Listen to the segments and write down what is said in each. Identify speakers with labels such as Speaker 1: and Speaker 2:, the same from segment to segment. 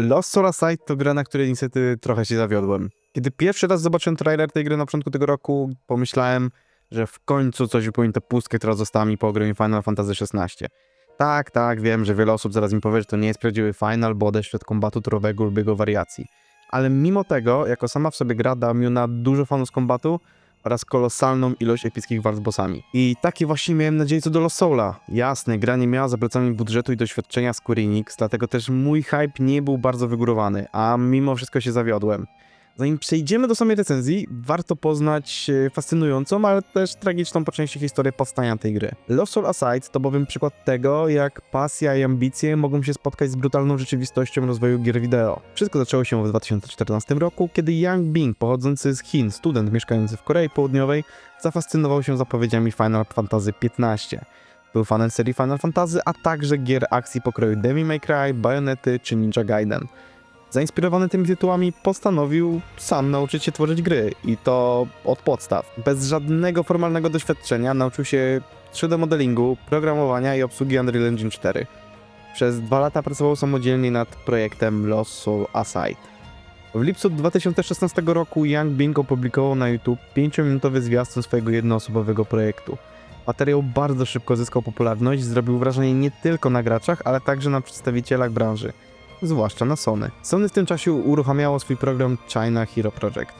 Speaker 1: Lost Soul Aside to gra, na której niestety trochę się zawiodłem. Kiedy pierwszy raz zobaczyłem trailer tej gry na początku tego roku, pomyślałem, że w końcu coś wypełni tę pustkę, która została mi po ograniu Final Fantasy XVI. Tak, tak, wiem, że wiele osób zaraz mi powie, że to nie jest prawdziwy final, bo odeszł od kombatu turowego lub jego wariacji. Ale mimo tego, jako sama w sobie gra da mi ona dużo fanów z kombatu oraz kolosalną ilość epickich walk z bossami. I takie właśnie miałem nadzieję co do Lost Soula. Jasne, gra nie miała za plecami budżetu i doświadczenia Square Enix, dlatego też mój hype nie był bardzo wygórowany, a mimo wszystko się zawiodłem. Zanim przejdziemy do samej recenzji, warto poznać e, fascynującą, ale też tragiczną po części historię powstania tej gry. Lost Soul Aside to bowiem przykład tego, jak pasja i ambicje mogą się spotkać z brutalną rzeczywistością rozwoju gier wideo. Wszystko zaczęło się w 2014 roku, kiedy Yang Bing, pochodzący z Chin, student mieszkający w Korei Południowej, zafascynował się zapowiedziami Final Fantasy XV. Był fanem serii Final Fantasy, a także gier akcji pokroju Devil May Cry, Bayonety czy Ninja Gaiden. Zainspirowany tymi tytułami postanowił sam nauczyć się tworzyć gry i to od podstaw. Bez żadnego formalnego doświadczenia nauczył się 3D modelingu, programowania i obsługi Unreal Engine 4. Przez dwa lata pracował samodzielnie nad projektem Lost Soul Aside. W lipcu 2016 roku Young Bing opublikował na YouTube 5-minutowy zwiastun swojego jednoosobowego projektu. Materiał bardzo szybko zyskał popularność, zrobił wrażenie nie tylko na graczach, ale także na przedstawicielach branży zwłaszcza na Sony. Sony w tym czasie uruchamiało swój program China Hero Project,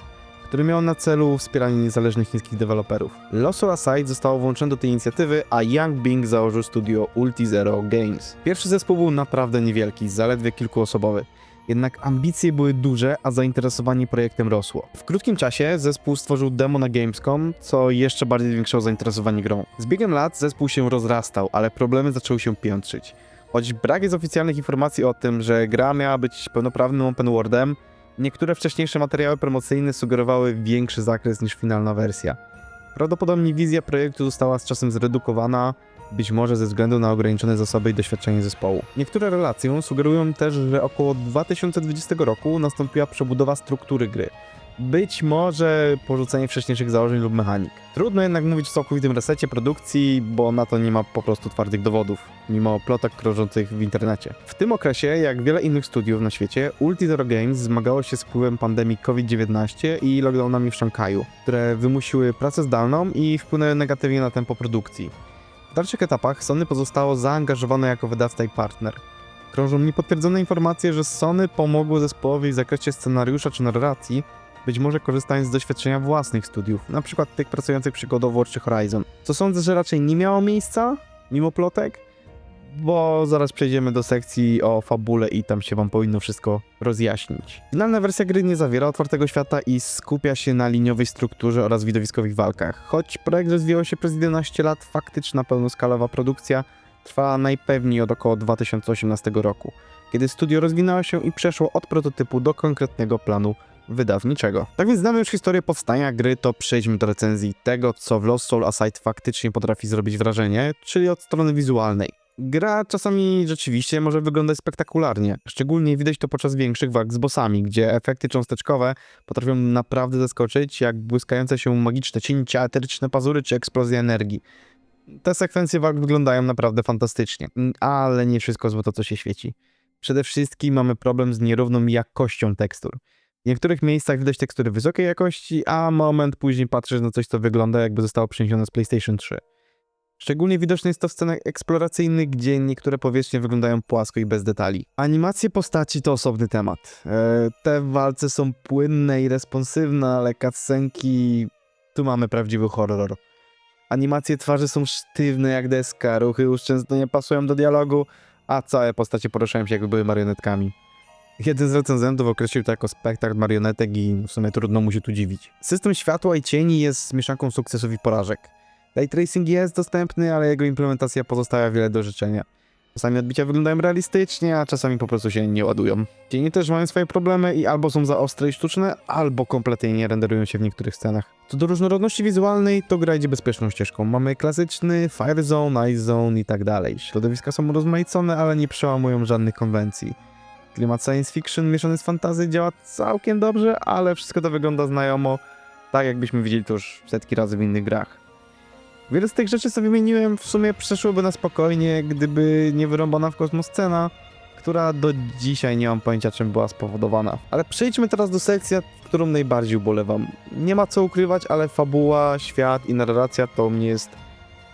Speaker 1: który miał na celu wspieranie niezależnych chińskich deweloperów. Lost Soul Aside zostało włączone do tej inicjatywy, a Young Bing założył studio Ulti Zero Games. Pierwszy zespół był naprawdę niewielki, zaledwie kilkuosobowy. Jednak ambicje były duże, a zainteresowanie projektem rosło. W krótkim czasie zespół stworzył demo na Gamescom, co jeszcze bardziej zwiększało zainteresowanie grą. Z biegiem lat zespół się rozrastał, ale problemy zaczęły się piętrzyć. Choć brak jest oficjalnych informacji o tym, że gra miała być pełnoprawnym open worldem, niektóre wcześniejsze materiały promocyjne sugerowały większy zakres niż finalna wersja. Prawdopodobnie wizja projektu została z czasem zredukowana, być może ze względu na ograniczone zasoby i doświadczenie zespołu. Niektóre relacje sugerują też, że około 2020 roku nastąpiła przebudowa struktury gry. Być może porzucenie wcześniejszych założeń lub mechanik. Trudno jednak mówić o całkowitym resecie produkcji, bo na to nie ma po prostu twardych dowodów, mimo plotek krążących w internecie. W tym okresie, jak wiele innych studiów na świecie, Ulti Zero Games zmagało się z wpływem pandemii COVID-19 i lockdownami w Szanghaju, które wymusiły pracę zdalną i wpłynęły negatywnie na tempo produkcji. W dalszych etapach Sony pozostało zaangażowane jako wydawca i partner. Krążą niepotwierdzone informacje, że Sony pomogło zespołowi w zakresie scenariusza czy narracji, być może korzystając z doświadczenia własnych studiów, przykład tych pracujących przy God of War czy Horizon. Co sądzę, że raczej nie miało miejsca, mimo plotek, bo zaraz przejdziemy do sekcji o fabule i tam się wam powinno wszystko rozjaśnić. Finalna wersja gry nie zawiera otwartego świata i skupia się na liniowej strukturze oraz widowiskowych walkach. Choć projekt rozwijał się przez 11 lat, faktyczna pełnoskalowa produkcja trwała najpewniej od około 2018 roku, kiedy studio rozwinęło się i przeszło od prototypu do konkretnego planu wydawniczego. Tak więc znamy już historię powstania gry, to przejdźmy do recenzji tego, co w Lost Soul Aside faktycznie potrafi zrobić wrażenie, czyli od strony wizualnej. Gra czasami rzeczywiście może wyglądać spektakularnie. Szczególnie widać to podczas większych walk z bossami, gdzie efekty cząsteczkowe potrafią naprawdę zaskoczyć, jak błyskające się magiczne cięcia, eteryczne pazury czy eksplozja energii. Te sekwencje walk wyglądają naprawdę fantastycznie, ale nie wszystko złoto, co się świeci. Przede wszystkim mamy problem z nierówną jakością tekstur. W niektórych miejscach widać tekstury wysokiej jakości, a moment później patrzysz na coś, co wygląda jakby zostało przeniesione z PlayStation 3. Szczególnie widoczne jest to w scenach eksploracyjnych, gdzie niektóre powierzchnie wyglądają płasko i bez detali. Animacje postaci to osobny temat. E, te walce są płynne i responsywne, ale cutscenki... Tu mamy prawdziwy horror. Animacje twarzy są sztywne jak deska, ruchy już często nie pasują do dialogu, a całe postacie poruszają się jakby były marionetkami. Jeden z recenzentów określił to jako spektakl marionetek i w sumie trudno mu się tu dziwić. System światła i cieni jest mieszanką sukcesów i porażek. Ray tracing jest dostępny, ale jego implementacja pozostawia wiele do życzenia. Czasami odbicia wyglądają realistycznie, a czasami po prostu się nie ładują. Cienie też mają swoje problemy i albo są za ostre i sztuczne, albo kompletnie nie renderują się w niektórych scenach. Co do różnorodności wizualnej, to gra idzie bezpieczną ścieżką. Mamy klasyczny Fire Zone, Ice Zone i tak dalej. Środowiska są rozmaicone, ale nie przełamują żadnych konwencji. Klimat science fiction mieszany z fantazy działa całkiem dobrze, ale wszystko to wygląda znajomo, tak jakbyśmy widzieli to już setki razy w innych grach. Wiele z tych rzeczy, co wymieniłem, w sumie przeszłoby na spokojnie, gdyby nie wyrąbana w kosmos scena, która do dzisiaj nie mam pojęcia czym była spowodowana. Ale przejdźmy teraz do sekcji, którą najbardziej ubolewam. Nie ma co ukrywać, ale fabuła, świat i narracja to u mnie jest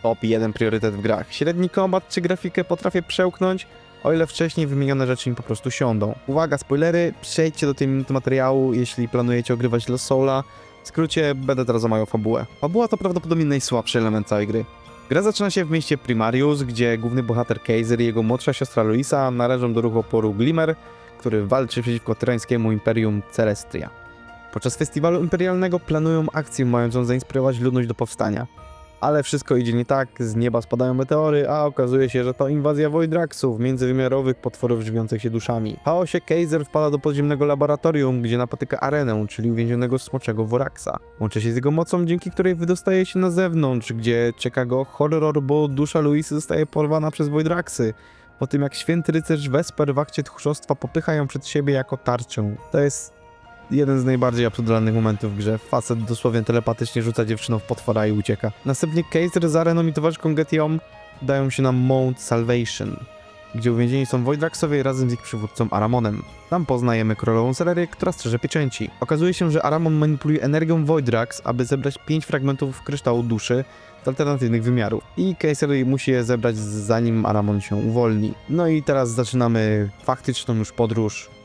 Speaker 1: top jeden priorytet w grach. Średni kombat czy grafikę potrafię przełknąć, o ile wcześniej wymienione rzeczy mi po prostu siądą. Uwaga, spoilery, przejdźcie do tej minuty materiału, jeśli planujecie ogrywać Lost Soula. W skrócie, będę teraz omawiał fabułę. Fabuła to prawdopodobnie najsłabszy element całej gry. Gra zaczyna się w mieście Primarius, gdzie główny bohater Kaiser i jego młodsza siostra Luisa należą do ruchu oporu Glimmer, który walczy przeciwko tyrańskiemu imperium Celestria. Podczas festiwalu imperialnego planują akcję mającą zainspirować ludność do powstania. Ale wszystko idzie nie tak, z nieba spadają meteory, a okazuje się, że to inwazja Voidraxów, międzywymiarowych potworów żywiących się duszami. W chaosie Kaiser wpada do podziemnego laboratorium, gdzie napotyka Arenę, czyli uwięzionego smoczego Voraxa. Łączy się z jego mocą, dzięki której wydostaje się na zewnątrz, gdzie czeka go horror, bo dusza Luisy zostaje porwana przez Voidraxy. Po tym jak święty rycerz Vesper w akcie tchórzostwa popycha ją przed siebie jako tarczę. To jest jeden z najbardziej absurdalnych momentów w grze. Facet dosłownie telepatycznie rzuca dziewczyną w potwora i ucieka. Następnie Kaiser z Areną i towarzyszką Getią dają się na Mount Salvation, gdzie uwięzieni są Voidraxowie razem z ich przywódcą Aramonem. Tam poznajemy królową Celerię, która strzeże pieczęci. Okazuje się, że Aramon manipuluje energią Voidrax, aby zebrać pięć fragmentów kryształu duszy z alternatywnych wymiarów. I Kaiser musi je zebrać zanim Aramon się uwolni. No i teraz zaczynamy faktyczną już podróż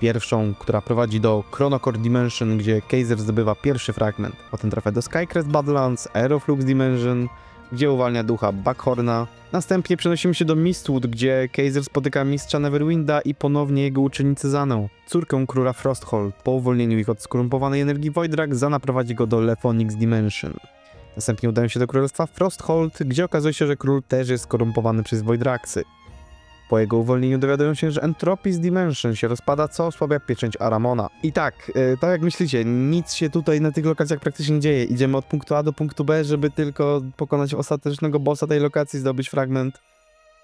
Speaker 1: pierwszą, która prowadzi do Chronocore Dimension, gdzie Kaiser zdobywa pierwszy fragment. Potem trafia do Skycrest Badlands, Aeroflux Dimension, gdzie uwalnia ducha Buckhorna. Następnie przenosimy się do Mistwood, gdzie Kaiser spotyka mistrza Neverwinda i ponownie jego uczennicę Zanę, córkę króla Frosthold. Po uwolnieniu ich od skorumpowanej energii Voidrak, Zana prowadzi go do Lephonix Dimension. Następnie udają się do królestwa Frosthold, gdzie okazuje się, że król też jest skorumpowany przez Voidraxy. Po jego uwolnieniu dowiadują się, że Entropy's Dimension się rozpada, co osłabia pieczęć Aramona. I tak, yy, tak jak myślicie, nic się tutaj na tych lokacjach praktycznie nie dzieje. Idziemy od punktu A do punktu B, żeby tylko pokonać ostatecznego bossa tej lokacji, zdobyć fragment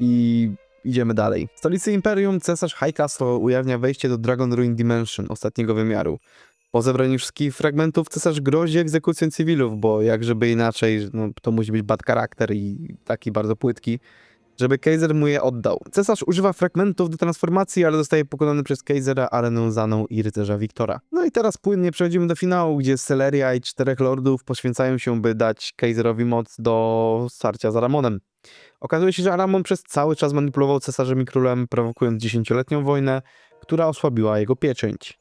Speaker 1: i idziemy dalej. W stolicy Imperium cesarz High Castle ujawnia wejście do Dragon Ruin Dimension, ostatniego wymiaru. Po zebraniu wszystkich fragmentów cesarz grozi egzekucją cywilów, bo jak żeby inaczej, no, to musi być bad charakter i taki bardzo płytki żeby Kaiser mu je oddał. Cesarz używa fragmentów do transformacji, ale zostaje pokonany przez Kaisera, Arenę Zaną i rycerza Wiktora. No i teraz płynnie przechodzimy do finału, gdzie Celeria i czterech lordów poświęcają się, by dać Kaiserowi moc do starcia z Aramonem. Okazuje się, że Aramon przez cały czas manipulował cesarzem i królem, prowokując dziesięcioletnią wojnę, która osłabiła jego pieczęć.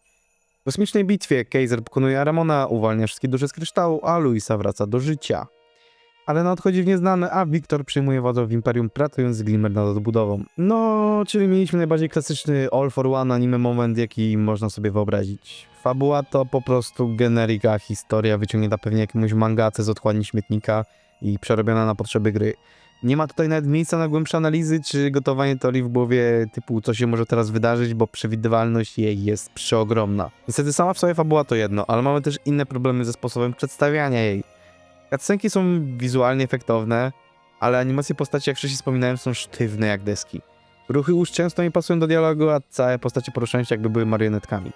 Speaker 1: W kosmicznej bitwie Kaiser pokonuje Aramona, uwalnia wszystkie dusze z kryształu, a Luisa wraca do życia ale nadchodzi w nieznane, a Wiktor przyjmuje władzę w Imperium, pracując z Glimmer nad odbudową. No, czyli mieliśmy najbardziej klasyczny All for One anime moment, jaki można sobie wyobrazić. Fabuła to po prostu generika, historia wyciągnięta pewnie jakiemuś mangace z otchłani śmietnika i przerobiona na potrzeby gry. Nie ma tutaj nawet miejsca na głębsze analizy czy gotowanie teorii w głowie typu co się może teraz wydarzyć, bo przewidywalność jej jest przeogromna. Niestety sama w sobie fabuła to jedno, ale mamy też inne problemy ze sposobem przedstawiania jej. Cutscenki są wizualnie efektowne, ale animacje postaci, jak wcześniej wspominałem, są sztywne jak deski. Ruchy już często nie pasują do dialogu, a całe postacie poruszają się jakby były marionetkami.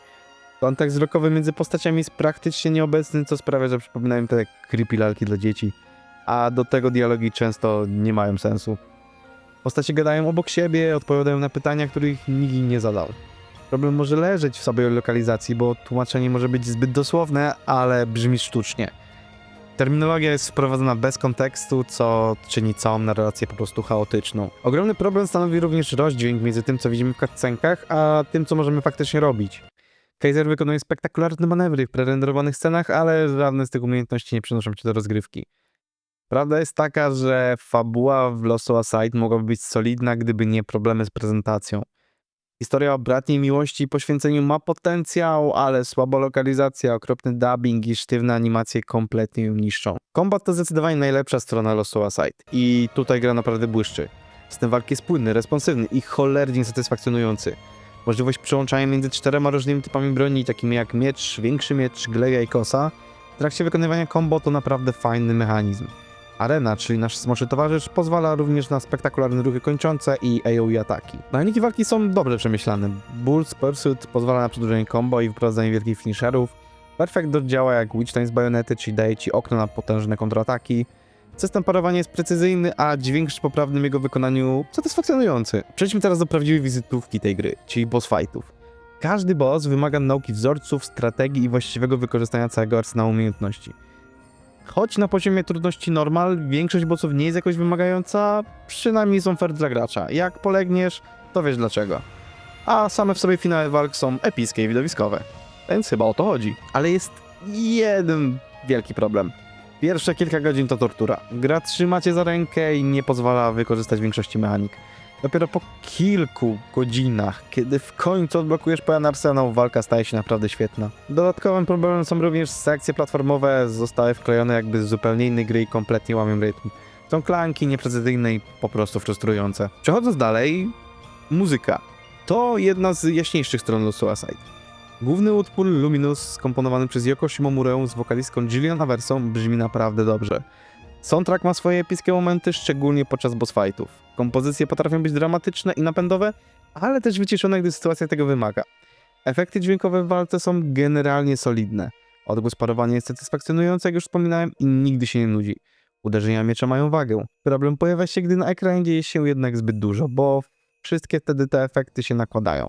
Speaker 1: Kontakt wzrokowy między postaciami jest praktycznie nieobecny, co sprawia, że przypominają te creepy lalki dla dzieci, a do tego dialogi często nie mają sensu. Postacie gadają obok siebie, odpowiadają na pytania, których nikt nie zadał. Problem może leżeć w sobie lokalizacji, bo tłumaczenie może być zbyt dosłowne, ale brzmi sztucznie. Terminologia jest wprowadzona bez kontekstu, co czyni całą narrację po prostu chaotyczną. Ogromny problem stanowi również rozdźwięk między tym, co widzimy w cutscenkach, a tym, co możemy faktycznie robić. Kaiser wykonuje spektakularne manewry w prerenderowanych scenach, ale żadne z tych umiejętności nie przynoszą cię do rozgrywki. Prawda jest taka, że fabuła w Lost Aside mogłaby być solidna, gdyby nie problemy z prezentacją. Historia o bratniej miłości i poświęceniu ma potencjał, ale słaba lokalizacja, okropny dubbing i sztywne animacje kompletnie ją niszczą. Kombat to zdecydowanie najlepsza strona Lost Side i tutaj gra naprawdę błyszczy. System walki jest płynny, responsywny i cholernie satysfakcjonujący. Możliwość przełączania między czterema różnymi typami broni, takimi jak miecz, większy miecz, gleja i kosa, w trakcie wykonywania combo to naprawdę fajny mechanizm. Arena, czyli nasz smoczy towarzysz, pozwala również na spektakularne ruchy kończące i AoE ataki. Mechaniki walki są dobrze przemyślane. Bull's Pursuit pozwala na przedłużenie combo i wprowadzenie wielkich finisherów. Perfect Dodge działa jak Witch Time z bajonety, czyli daje ci okno na potężne kontrataki. System parowania jest precyzyjny, a dźwięk przy poprawnym jego wykonaniu satysfakcjonujący. Przejdźmy teraz do prawdziwej wizytówki tej gry, czyli boss fightów. Każdy boss wymaga nauki wzorców, strategii i właściwego wykorzystania całego arsenału umiejętności. Choć na poziomie trudności normal większość bossów nie jest jakoś wymagająca, przynajmniej są fair dla gracza. Jak polegniesz, to wiesz dlaczego. A same w sobie finały walk są epickie i widowiskowe. Więc chyba o to chodzi. Ale jest jeden wielki problem. Pierwsze kilka godzin to tortura. Gra trzyma cię za rękę i nie pozwala wykorzystać większości mechanik. Dopiero po kilku godzinach, kiedy w końcu odblokujesz pełen arsenał, walka staje się naprawdę świetna. Dodatkowym problemem są również sekcje platformowe, zostały wklejone jakby z zupełnie innej gry i kompletnie łamią rytm. Są klanki nieprecyzyjne i po prostu frustrujące. Przechodząc dalej, muzyka. To jedna z jaśniejszych stron losu Suicide. Główny utwór Luminous, skomponowany przez Yoko Shimomurę z wokalistką Gillian Aversą, brzmi naprawdę dobrze. Soundtrack ma swoje epickie momenty, szczególnie podczas boss fightów. Kompozycje potrafią być dramatyczne i napędowe, ale też wyciszone, gdy sytuacja tego wymaga. Efekty dźwiękowe w walce są generalnie solidne. Odgłos parowania jest satysfakcjonujący, jak już wspominałem, i nigdy się nie nudzi. Uderzenia miecza mają wagę. Problem pojawia się, gdy na ekranie dzieje się jednak zbyt dużo, bo wszystkie wtedy te efekty się nakładają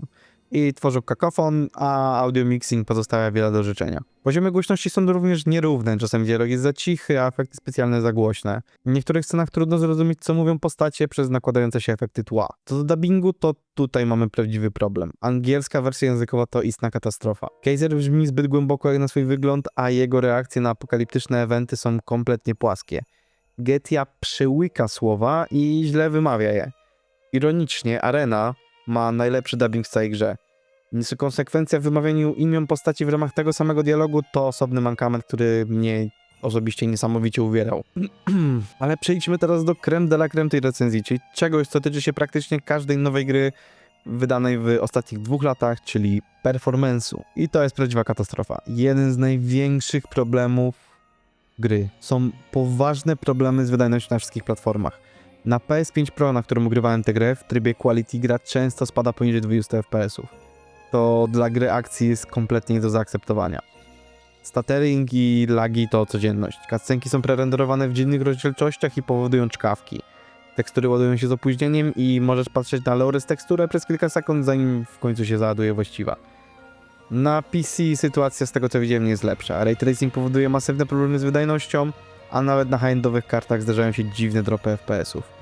Speaker 1: i tworzą kakofon, a audio mixing pozostawia wiele do życzenia. Poziomy głośności są również nierówne, czasem dialog jest za cichy, a efekty specjalne za głośne. W niektórych scenach trudno zrozumieć, co mówią postacie przez nakładające się efekty tła. Co do dubbingu, to tutaj mamy prawdziwy problem. Angielska wersja językowa to istna katastrofa. Kaiser brzmi zbyt głęboko jak na swój wygląd, a jego reakcje na apokaliptyczne eventy są kompletnie płaskie. Getia przełyka słowa i źle wymawia je. Ironicznie, Arena ma najlepszy dubbing w całej grze. Konsekwencja w wymawianiu imion postaci w ramach tego samego dialogu to osobny mankament, który mnie osobiście niesamowicie uwierał. Ale przejdźmy teraz do creme de la creme tej recenzji, czyli czegoś, co tyczy się praktycznie każdej nowej gry wydanej w ostatnich dwóch latach, czyli performance'u. I to jest prawdziwa katastrofa. Jeden z największych problemów gry. Są poważne problemy z wydajnością na wszystkich platformach. Na PS5 Pro, na którym ugrywałem tę grę, w trybie quality gra często spada poniżej 20 fps. To dla gry akcji jest kompletnie nie do zaakceptowania. Stuttering i lagi to codzienność. Cutscenki są prerenderowane w dziwnych rozdzielczościach i powodują czkawki. Tekstury ładują się z opóźnieniem i możesz patrzeć na low-res teksturę przez kilka sekund, zanim w końcu się załaduje właściwa. Na PC sytuacja z tego co widziałem nie jest lepsza. Ray tracing powoduje masywne problemy z wydajnością, a nawet na high-endowych kartach zdarzają się dziwne dropy FPS-ów.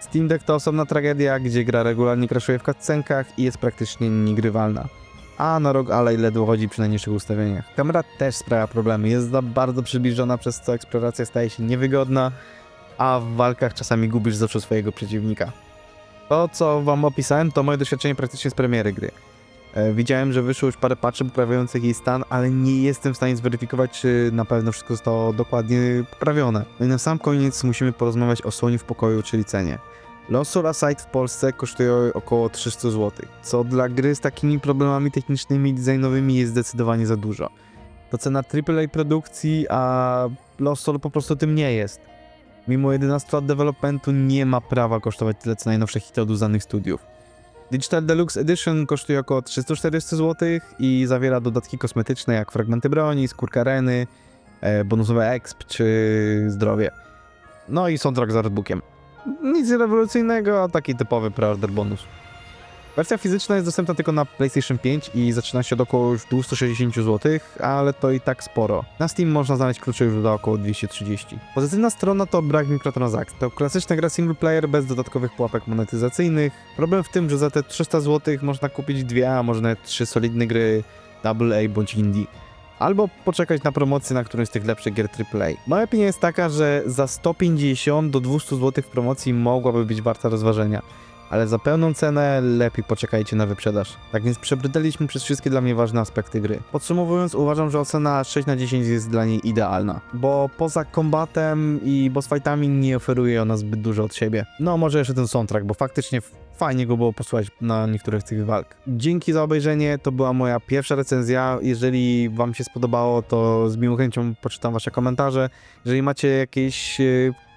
Speaker 1: Steam Deck to osobna tragedia, gdzie gra regularnie crashuje w cutscenkach i jest praktycznie niegrywalna. A na rok Alley ledwo chodzi przy najniższych ustawieniach. Kamera też sprawia problemy, jest za bardzo przybliżona, przez co eksploracja staje się niewygodna, a w walkach czasami gubisz z oczu swojego przeciwnika. To, co wam opisałem, to moje doświadczenie praktycznie z premiery gry. E, Widziałem, że wyszło już parę patchy poprawiających jej stan, ale nie jestem w stanie zweryfikować, czy na pewno wszystko zostało dokładnie poprawione. No i na sam koniec musimy porozmawiać o słonie w pokoju, czyli cenie. Lost Soul Aside w Polsce kosztuje około 300 zł, co dla gry z takimi problemami technicznymi i designowymi jest zdecydowanie za dużo. To cena AAA produkcji, a Lost Soul po prostu tym nie jest. Mimo 11 lat developmentu nie ma prawa kosztować tyle co najnowsze hity od uznanych studiów. Digital Deluxe Edition kosztuje około 340 zł i zawiera dodatki kosmetyczne jak fragmenty broni, skórka areny, e, bonusowe exp czy zdrowie. No i soundtrack z artbookiem. Nic rewolucyjnego, a taki typowy preorder bonus. Wersja fizyczna jest dostępna tylko na PlayStation 5 i zaczyna się od około już 260 zł, ale to i tak sporo. Na Steam można znaleźć klucze już do około 230. Pozytywna strona to brak mikrotransakcji. To klasyczna gra single player bez dodatkowych pułapek monetyzacyjnych. Problem w tym, że za te 300 zł można kupić dwie, a może nawet trzy solidne gry AA bądź indie. Albo poczekać na promocję na którymś z tych lepszych gier AAA. Moja opinia jest taka, że za 150 do 200 zł w promocji mogłaby być warta rozważenia ale za pełną cenę lepiej poczekajcie na wyprzedaż. Tak więc przebrnęliśmy przez wszystkie dla mnie ważne aspekty gry. Podsumowując, uważam, że ocena 6 na 10 jest dla niej idealna, bo poza kombatem i boss fightami nie oferuje ona zbyt dużo od siebie. No może jeszcze ten soundtrack, bo faktycznie fajnie go było posłuchać na niektórych tych walk. Dzięki za obejrzenie, to była moja pierwsza recenzja. Jeżeli wam się spodobało, to z miłą chęcią poczytam wasze komentarze. Jeżeli macie jakieś e,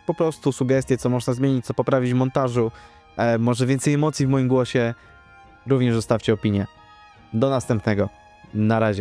Speaker 1: po prostu sugestie, co można zmienić, co poprawić w montażu, e, może więcej emocji w moim głosie, również zostawcie opinię. Do następnego. Na razie.